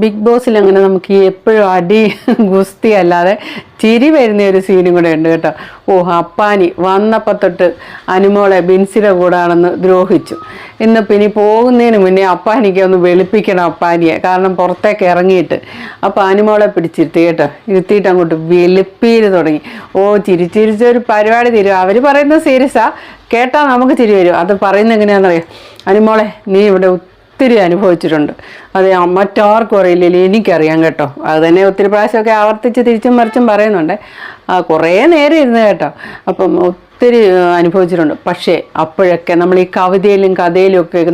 Big ബോസിൽ അങ്ങനെ നമുക്ക് എപ്പോഴും അടി ഗുസ്തി അല്ലാതെ ചിരി വരുന്ന ഒരു സീനും കൂടെ ഉണ്ട് കേട്ടോ. ഓ അപ്പാനി വന്നപ്പോൾ തൊട്ട് അനുമോളെ ബിൻസിയുടെ കൂടാണെന്ന് ദ്രോഹിച്ചു. ഇന്ന് പിന്നെ പോകുന്നതിന് മുന്നേ അപ്പാനിക്ക് ഒന്ന് വെളുപ്പിക്കണം അപ്പാനിയെ. കാരണം പുറത്തേക്ക് ഇറങ്ങിയിട്ട്. അപ്പോൾ അനുമോളെ പിടിച്ചിരുത്തി കേട്ടോ. ഇരുത്തിയിട്ട് അങ്ങോട്ട് വെളുപ്പീര് തുടങ്ങി. ഓ ചിരിച്ചിരിച്ചൊരു പരിപാടി തരും. അവർ പറയുന്നത് സീരിയസാ കേട്ടാൽ നമുക്ക് ചിരി വരും. അത് പറയുന്നത് എങ്ങനെയാണെന്നറിയാം? അനുമോളെ നീ ഇവിടെ ഒത്തിരി അനുഭവിച്ചിട്ടുണ്ട്. അത് മറ്റാർക്കും അറിയില്ല എനിക്കറിയാം കേട്ടോ. അത് തന്നെ ഒത്തിരി പ്രാവശ്യമൊക്കെ ആവർത്തിച്ച് തിരിച്ചും മറിച്ചും പറയുന്നുണ്ട്. ആ, കുറേ നേരം ഇരുന്ന് കേട്ടോ. അപ്പം ഒത്തിരി അനുഭവിച്ചിട്ടുണ്ട്. പക്ഷേ അപ്പോഴൊക്കെ നമ്മൾ ഈ കവിതയിലും കഥയിലും ഒക്കെ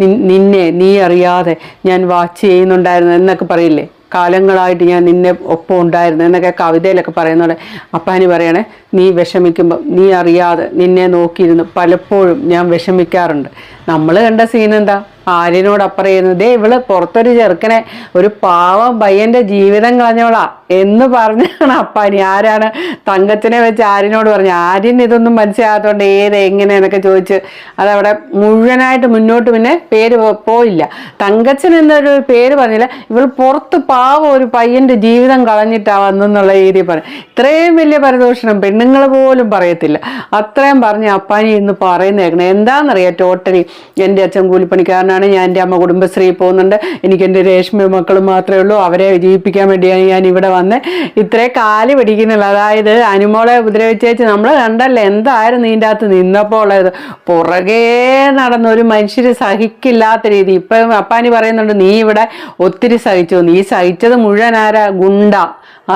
നിന്നെ നീ അറിയാതെ ഞാൻ വാച്ച് ചെയ്യുന്നുണ്ടായിരുന്നു എന്നൊക്കെ പറയില്ലേ? കാലങ്ങളായിട്ട് ഞാൻ നിന്നെ ഒപ്പം ഉണ്ടായിരുന്നു എന്നൊക്കെ കവിതയിലൊക്കെ പറയുന്നുണ്ട്. അപ്പാനി പറയണേ നീ വിഷമിക്കുമ്പോൾ നീ അറിയാതെ നിന്നെ നോക്കിയിരുന്നു പലപ്പോഴും ഞാൻ വിഷമിക്കാറുണ്ട്. നമ്മൾ കണ്ട സീൻ എന്താ? ആര്യനോട് അപ്പറയുന്നു ദേ ഇവൾ പുറത്തൊരു ചെറുക്കനെ ഒരു പാവം പയ്യന്റെ ജീവിതം കളഞ്ഞോളാ എന്ന് പറഞ്ഞാണ് അപ്പാനി. ആരാണ് തങ്കച്ചനെ വെച്ച് ആര്യനോട് പറഞ്ഞു ആര്യൻ ഇതൊന്നും മനസ്സിലാകാത്തതുകൊണ്ട് ഏത് എങ്ങനെ എന്നൊക്കെ ചോദിച്ച് അതവിടെ മുഴുവനായിട്ട് മുന്നോട്ട് പിന്നെ പേര് പോയില്ല. തങ്കച്ചൻ എന്നൊരു പേര് പറഞ്ഞില്ല ഇവൾ പുറത്ത് പാവം ഒരു പയ്യന്റെ ജീവിതം കളഞ്ഞിട്ടാ വന്നെന്നുള്ള രീതിയിൽ പറഞ്ഞു ഇത്രയും വലിയ പരദൂഷണം പെണ്ണുങ്ങൾ പോലും പറയത്തില്ല. അത്രയും പറഞ്ഞ് അപ്പാനി ഇന്ന് പറയുന്നേക്കണേ. എന്താണെന്നറിയാം ടോട്ടലി എന്റെ അച്ഛൻ കൂലിപ്പണിക്കാരനാണ്. ഞാൻ എന്റെ അമ്മ കുടുംബശ്രീ പോകുന്നുണ്ട്. എനിക്ക് എന്റെ രേഷ്മ മക്കൾ മാത്രമേ ഉള്ളൂ. അവരെ ജീവിപ്പിക്കാൻ വേണ്ടിയാണ് ഞാൻ ഇവിടെ വന്ന് ഇത്രേ കാൽ പിടിക്കുന്നില്ല അതായത് അനുമോളെ ഉപദ്രവിച്ചേച്ച് നമ്മൾ കണ്ടല്ലേ എന്തായിരുന്നു ഇതിന്റെ അകത്ത് നിന്നപ്പോൾ ഉള്ളത്. പുറകേ നടന്ന ഒരു മനുഷ്യർ സഹിക്കില്ലാത്ത രീതി. ഇപ്പം അപ്പാനി പറയുന്നുണ്ട് നീ ഇവിടെ ഒത്തിരി സഹിച്ചു. നീ സഹിച്ചത് മുഴുവൻ ആരാ? ഗുണ്ട.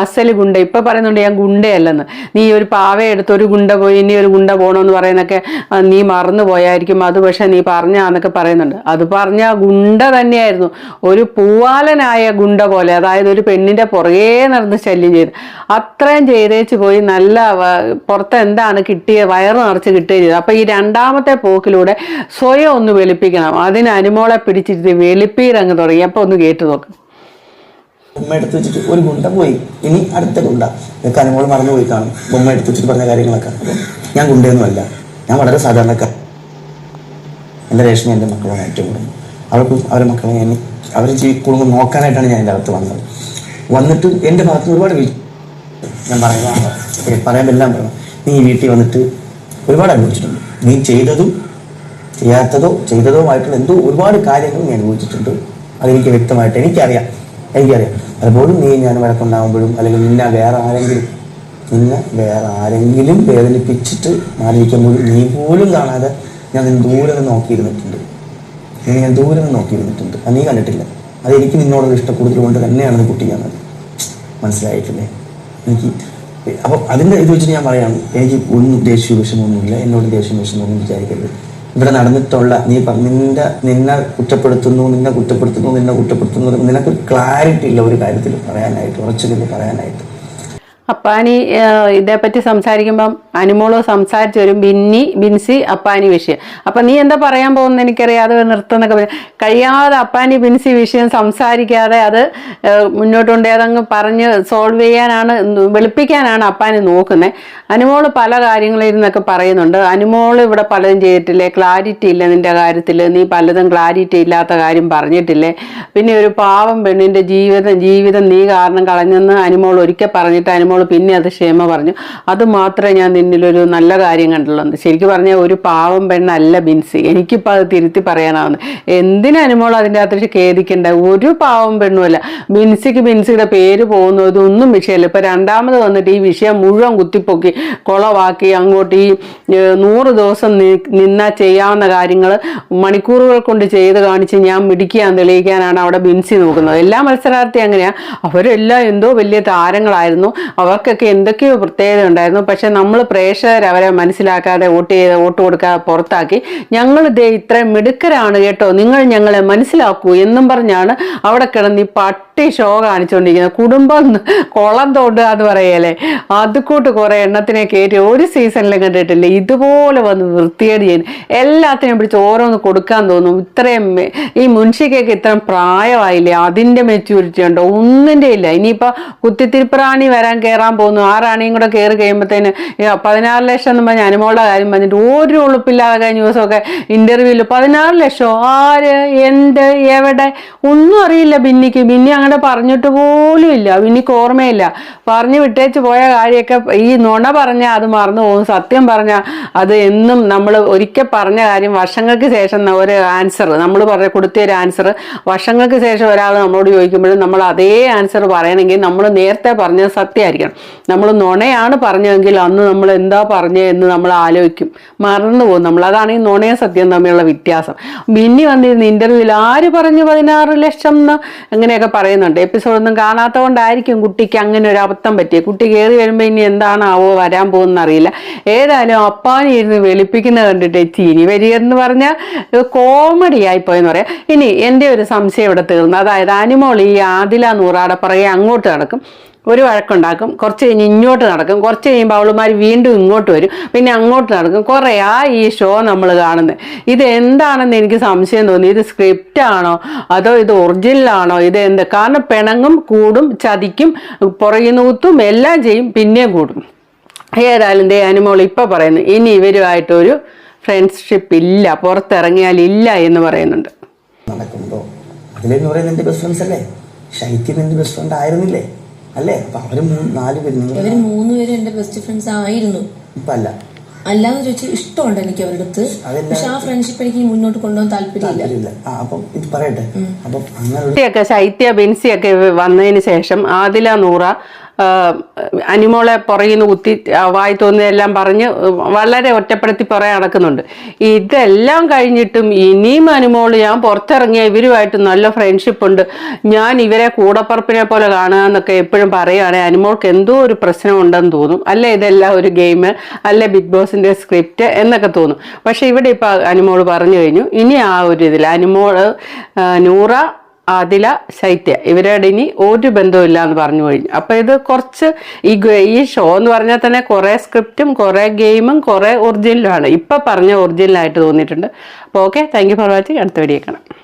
അസൽ ഗുണ്ട. ഇപ്പൊ പറയുന്നുണ്ട് ഞാൻ ഗുണ്ടയല്ലെന്ന്. നീ ഒരു പാവ എടുത്ത് ഒരു ഗുണ്ട പോയി ഇനി ഒരു ഗുണ്ട പോകണമെന്ന് പറയുന്നൊക്കെ നീ മറന്നു പോയായിരിക്കും. അത് പക്ഷെ നീ പറഞ്ഞാന്നൊക്കെ പറയുന്നുണ്ട്. അത് പറഞ്ഞ ഗുണ്ട തന്നെയായിരുന്നു. ഒരു പൂവാലനായ ഗുണ്ട പോലെ അതായത് ഒരു പെണ്ണിന്റെ പുറകെ നടന്ന് ശല്യം ചെയ്ത്. അത്രയും ചെയ്തേച്ച് പോയി നല്ല പുറത്ത് എന്താണ് കിട്ടിയ വയറ് നിറച്ച് കിട്ടുകയും ചെയ്തു. അപ്പൊ ഈ രണ്ടാമത്തെ പോക്കിലൂടെ സ്വയം ഒന്ന് വെളുപ്പിക്കണം. അതിന് അനുമോളെ പിടിച്ചിരുത്തി വെളുപ്പീരങ്ങ് തുടങ്ങി. അപ്പൊ ഒന്ന് കേട്ടു നോക്ക്. ബൊമ്മ എടുത്ത് വെച്ചിട്ട് ഒരു ഗുണ്ട പോയി. ഇനി അടുത്ത ഗുണ്ട. നിനക്ക് അനുമോൾ മറന്നു പോയി കാണും. ബൊമ്മ എടുത്ത് വെച്ചിട്ട് പറഞ്ഞ കാര്യങ്ങളൊക്കെ. ഞാൻ ഗുണ്ടയൊന്നുമല്ല ഞാൻ വളരെ സാധാരണക്കാർ എന്റെ രേഷ്മ എന്റെ മക്കളാണ് ഏറ്റവും കൂടുതൽ. അവർക്ക് അവരുടെ മക്കളെ എന്നെ അവർ ജീവി കുടുംബം നോക്കാനായിട്ടാണ് ഞാൻ എന്റെ അകത്ത് വന്നത്. വന്നിട്ട് എന്റെ ഭാഗത്ത് ഒരുപാട് ഞാൻ പറയാം പറയാൻ എല്ലാം പറയണം നീ വീട്ടിൽ വന്നിട്ട് ഒരുപാട് അനുഭവിച്ചിട്ടുണ്ട്. നീ ചെയ്തതും ചെയ്യാത്തതോ ചെയ്തതോ എന്തോ ഒരുപാട് കാര്യങ്ങൾ നീ അനുഭവിച്ചിട്ടുണ്ട്. അതെനിക്ക് വ്യക്തമായിട്ട് എനിക്കറിയാം. എനിക്കറിയാം. പലപ്പോഴും നീ ഞാൻ വഴക്കുണ്ടാകുമ്പോഴും അല്ലെങ്കിൽ നിന്നെ വേറെ ആരെങ്കിലും നിന്നെ വേറെ ആരെങ്കിലും വേദനിപ്പിച്ചിട്ട് മാറിയിരിക്കുമ്പോഴും നീ പോലും കാണാതെ ഞാൻ നിന്നെ ദൂരെ നിന്ന് നോക്കിയിരുന്നിട്ടുണ്ട്. നീ ഞാൻ ദൂരെ നിന്ന് നോക്കിയിരുന്നിട്ടുണ്ട്. അത് നീ കണ്ടിട്ടില്ല. അത് എനിക്ക് നിന്നോടുള്ള ഇഷ്ടക്കൂടുതൽ കൊണ്ട് തന്നെയാണ് അത് കുട്ടി കാണുന്നത് മനസ്സിലായിട്ടില്ലേ? എനിക്ക് അപ്പം അതിന്റെ ഇത് വെച്ചിട്ട് ഞാൻ പറയാം എനിക്ക് ഒന്നും ദേഷ്യ വിഷമമൊന്നുമില്ല. എന്നോട് ദേഷ്യം വിഷമമൊന്നും വിചാരിക്കരുത്. ഇവിടെ നടന്നിട്ടുള്ള നീ നിന്റെ നിന്നെ കുറ്റപ്പെടുത്തുന്നു നിന്നെ കുറ്റപ്പെടുത്തുന്നു നിന്നെ കുറ്റപ്പെടുത്തുന്നു. നിനക്ക് ക്ലാരിറ്റി ഇല്ല ഒരു കാര്യത്തിൽ പറയാനായിട്ട് ഉറച്ചു പറയാനായിട്ട്. അപ്പാനി ഇതേപ്പറ്റി സംസാരിക്കുമ്പം അനുമോൾ സംസാരിച്ചു വരും. ബിന്നി ബിൻസി അപ്പാനി വിഷയം. അപ്പൊ നീ എന്താ പറയാൻ പോകുന്നത് എനിക്കറിയാം. അത് നിർത്തുന്നൊക്കെ. കഴിയാതെ അപ്പാനി ബിൻസി വിഷയം സംസാരിക്കാതെ അത് ആ, മുന്നോട്ട് കൊണ്ട് അതങ്ങ് പറഞ്ഞ് സോൾവ് ചെയ്യാനാണ് വെളുപ്പിക്കാനാണ് അപ്പാനി നോക്കുന്നത് അനുമോൾ പല കാര്യങ്ങളിൽ ഇരുന്നൊക്കെ പറയുന്നുണ്ട്. അനുമോൾ ഇവിടെ പലതും ചെയ്തിട്ടില്ലേ? ക്ലാരിറ്റി ഇല്ല നിന്റെ കാര്യത്തിൽ നീ പലതും ക്ലാരിറ്റി ഇല്ലാത്ത കാര്യം പറഞ്ഞിട്ടില്ലേ? പിന്നെ ഒരു പാവം പെണ്ണിന്റെ ജീവിതം ജീവിതം നീ കാരണം കളഞ്ഞെന്ന് അനുമോൾ ഒരിക്കൽ പറഞ്ഞിട്ട് അനുമോൾ പിന്നെ അത് ക്ഷമ പറഞ്ഞു. അത് മാത്രമേ ഞാൻ നിന്നിലൊരു നല്ല കാര്യം കണ്ടുള്ളത് ശരിക്കും പറഞ്ഞാൽ ഒരു പാവം പെണ്ണല്ല ബിൻസി. എനിക്കിപ്പോൾ അത് തിരുത്തി പറയാനാവുന്നത് എന്തിനനുമോൾ അതിന്റെ അകത്ത് ഖേദിക്കേണ്ട? ഒരു പാവം പെണ്ണുമല്ല. ബിൻസിക്ക് ബിൻസിയുടെ പേര് പോകുന്നു ഇതൊന്നും വിഷയമല്ല. ഇപ്പോൾ രണ്ടാമത് വന്നിട്ട് ഈ വിഷയം മുഴുവൻ കുത്തിപ്പൊക്കി കുളവാക്കി അങ്ങോട്ട് ഈ നൂറ് ദിവസം നിന്നാ ചെയ്യാവുന്ന കാര്യങ്ങൾ മണിക്കൂറുകൾ കൊണ്ട് ചെയ്ത് കാണിച്ച് ഞാൻ മിടിക്കാൻ തെളിയിക്കാനാണ് അവിടെ ബിൻസി നോക്കുന്നത്. എല്ലാ മത്സരാർത്ഥി അങ്ങനെയാണ് അവരെല്ലാം എന്തോ വലിയ താരങ്ങളായിരുന്നു. അവർക്കൊക്കെ എന്തൊക്കെയോ പ്രത്യേകത ഉണ്ടായിരുന്നു. പക്ഷെ നമ്മൾ പ്രേക്ഷകർ അവരെ മനസ്സിലാക്കാതെ വോട്ട് ചെയ്ത് വോട്ട് കൊടുക്കാതെ പുറത്താക്കി. ഞങ്ങൾ ദേ ഇത്രയും മിടുക്കരാണ് കേട്ടോ. നിങ്ങൾ ഞങ്ങളെ മനസ്സിലാക്കൂ എന്നും പറഞ്ഞാണ് അവിടെ കിടന്ന് ഈ പട്ടി ഷോ കാണിച്ചുകൊണ്ടിരിക്കുന്നത് കുടുംബം കുളം തോണ്ടുക എന്ന് പറയല്ലേ? അതുകൂട്ട് കുറെ എണ്ണത്തിനെ കയറ്റി ഒരു സീസണിലും കണ്ടിട്ടില്ല. ഇതുപോലെ വന്ന് വൃത്തികേട് ചെയ്യുന്നു എല്ലാത്തിനും പിടിച്ച് ഓരോന്ന് കൊടുക്കാൻ തോന്നും. ഇത്രയും ഈ മുൻഷിക്കൊക്കെ ഇത്രയും പ്രായമായില്ലേ? അതിന്റെ മെച്യൂരിറ്റി ഉണ്ടോ? ഒന്നിന്റെ ഇല്ല. ഇനിയിപ്പോൾ കുത്തിത്തിരിപ്പറാണി വരാൻ കയറാൻ പോകുന്നു. ആ റാണിയും കൂടെ കയറി കഴിയുമ്പോഴത്തേന് പതിനാറ് ലക്ഷം എന്ന് പറഞ്ഞ അനുമോളുടെ കാര്യം പറഞ്ഞിട്ട് ഒരു ഉളുപ്പില്ലാതെ കഴിഞ്ഞ ദിവസമൊക്കെ ഇന്റർവ്യൂവിൽ പതിനാറ് ലക്ഷം. ആര്? എന്ത്? എവിടെ? ഒന്നും അറിയില്ല ബിന്നിക്ക്. ബിന്നി അങ്ങനെ പറഞ്ഞിട്ട് പോലും ഇല്ല. ഇനിക്ക് ഓർമ്മയില്ല. പറഞ്ഞു വിട്ടേച്ച് പോയ കാര്യമൊക്കെ ഈ നുണ പറഞ്ഞ അത് മറന്നു പോകും. സത്യം പറഞ്ഞ അത് എന്നും നമ്മൾ ഒരിക്കൽ പറഞ്ഞ കാര്യം വർഷങ്ങൾക്ക് ശേഷം ഒരു ആൻസർ നമ്മൾ പറഞ്ഞ കൊടുത്ത ഒരു ആൻസർ വർഷങ്ങൾക്ക് ശേഷം ഒരാൾ നമ്മളോട് ചോദിക്കുമ്പോഴും നമ്മൾ അതേ ആൻസർ പറയണമെങ്കിൽ നമ്മൾ നേരത്തെ പറഞ്ഞത് സത്യമായിരിക്കണം. നമ്മൾ നുണയാണ് പറഞ്ഞതെങ്കിൽ അന്ന് നമ്മൾ എന്താ പറഞ്ഞത് എന്ന് നമ്മൾ ആലോചിക്കും. മറന്നു പോകും നമ്മൾ. അതാണ് ഈ നുണയും സത്യം തമ്മിലുള്ള വ്യത്യാസം. ബിന്നി വന്നിരുന്ന ഇന്റർവ്യൂവിൽ ആര് പറഞ്ഞു പതിനാറ് ലക്ഷം എന്ന് അങ്ങനെയൊക്കെ പറയുന്നുണ്ട്. എപ്പിസോഡ് ഒന്നും കാണാത്തതുകൊണ്ടായിരിക്കും കുട്ടിക്ക് അങ്ങനെ ഒരു അബദ്ധം പറ്റിയത് കുട്ടി കയറി വരുമ്പോൾ ഇനി എന്താണാവോ വരാൻ പോകുന്ന അറിയില്ല. ഏതായാലും അപ്പാനി ഇരുന്ന് വെളുപ്പിക്കുന്ന കണ്ടിട്ട് ചിരി വരിക എന്ന് പറഞ്ഞാൽ കോമഡി ആയിപ്പോയെന്ന് പറയാം. ഇനി എന്റെ ഒരു സംശയം ഇവിടെ തീർന്നു. അതായത് അനിമോൾ ഈ ആദില നൂറാടെ പുറകെ അങ്ങോട്ട് നടക്കും. ഒരു വഴക്കുണ്ടാക്കും കുറച്ച് കഴിഞ്ഞ് ഇങ്ങോട്ട് നടക്കും കുറച്ച് കഴിയുമ്പോൾ അവളുമാർ വീണ്ടും ഇങ്ങോട്ട് വരും പിന്നെ അങ്ങോട്ട് നടക്കും. കുറേ ആ ഈ ഷോ നമ്മൾ കാണുന്നത് ഇത് എന്താണെന്ന് എനിക്ക് സംശയം തോന്നി. ഇത് സ്ക്രിപ്റ്റ് ആണോ? അതോ ഇത് ഒറിജിനലാണോ ഇത് എന്താ? കാരണം പിണങ്ങും കൂടും ചതിക്കും പുറകിനൂത്തും എല്ലാം ചെയ്യും പിന്നെയും കൂടും. ഏതായാലും ദേ അനുമോൾ ഇപ്പോൾ പറയുന്നു ഇനി ഇവരുമായിട്ടൊരു ഫ്രണ്ട്ഷിപ്പ് ഇല്ല പുറത്തിറങ്ങിയാൽ ഇല്ല എന്ന് പറയുന്നുണ്ട്. നടക്കുമ്പോൾ അതിലെന്ന് പറയുന്നത് എന്റെ ബെസ്റ്റ് ഫ്രണ്ട്സ് അല്ലേ? ശൈത്യം എന്റെ ബെസ്റ്റ് ഫ്രണ്ട് ആയിരുന്നില്ലേ? അല്ലേ? അപ്പൊ അവർ മൂന്ന് നാല് ഇവർ മൂന്നുപേരും എന്റെ ബെസ്റ്റ് ഫ്രണ്ട്സ് ആയിരുന്നു. ഇപ്പൊ അല്ല അല്ലാന്ന് ചോദിച്ചാൽ ഇഷ്ടമുണ്ട് എനിക്ക് അവരുടെ അടുത്ത്? അതെല്ലാം- പക്ഷെ ആ ഫ്രണ്ട്ഷിപ്പ് എനിക്ക് മുന്നോട്ട് കൊണ്ടുപോകാൻ താല്പര്യമില്ല. താല്പര്യമില്ല. ആ അപ്പം ഇത് പറയട്ടെ. അപ്പം അങ്ങനെ ഒരു ശൈത്യ ബിൻസിയൊക്കെ വന്നതിന് ശേഷം ആദില നൂറ ആ, അനിമോളെ പുറകിൽ നിന്ന് കുത്തി വായി തോന്നിയതെല്ലാം പറഞ്ഞ് വളരെ ഒറ്റപ്പെടുത്തി പുറകെ നടക്കുന്നുണ്ട്. ഇതെല്ലാം കഴിഞ്ഞിട്ടും ഇനിയും അനിമോൾ ഞാൻ പുറത്തിറങ്ങിയ ഇവരുമായിട്ട് നല്ല ഫ്രണ്ട്ഷിപ്പ് ഉണ്ട്. ഞാൻ ഇവരെ കൂടപ്പറപ്പിനെ പോലെ കാണുക എന്നൊക്കെ എപ്പോഴും പറയുകയാണെങ്കിൽ അനിമോൾക്ക് എന്തോ ഒരു പ്രശ്നം ഉണ്ടെന്ന് തോന്നും. അല്ലെ ഇതെല്ലാം ഒരു ഗെയിം അല്ലെ ബിഗ് ബോസിന്റെ സ്ക്രിപ്റ്റ് എന്നൊക്കെ തോന്നും. പക്ഷെ ഇവിടെ ഇപ്പൊ അനിമോൾ പറഞ്ഞു കഴിഞ്ഞു ഇനി ആ ഒരു ഇതിൽ അനിമോൾ നൂറ ആദില ശൈത്യ. ഇവരുടെ ഇനി ഒരു ബന്ധവുമില്ല എന്ന് പറഞ്ഞു കഴിഞ്ഞു. അപ്പൊ ഇത് കുറച്ച് ഈ ഈ ഷോ എന്ന് പറഞ്ഞാൽ തന്നെ കുറെ സ്ക്രിപ്റ്റും കുറെ ഗെയിമും കുറെ ഒറിജിനലുമാണ് ഇപ്പൊ പറഞ്ഞ ഒറിജിനലായിട്ട് തോന്നിയിട്ടുണ്ട്. അപ്പോൾ okay thank you for watching അടുത്ത വീഡിയോ കാണാം.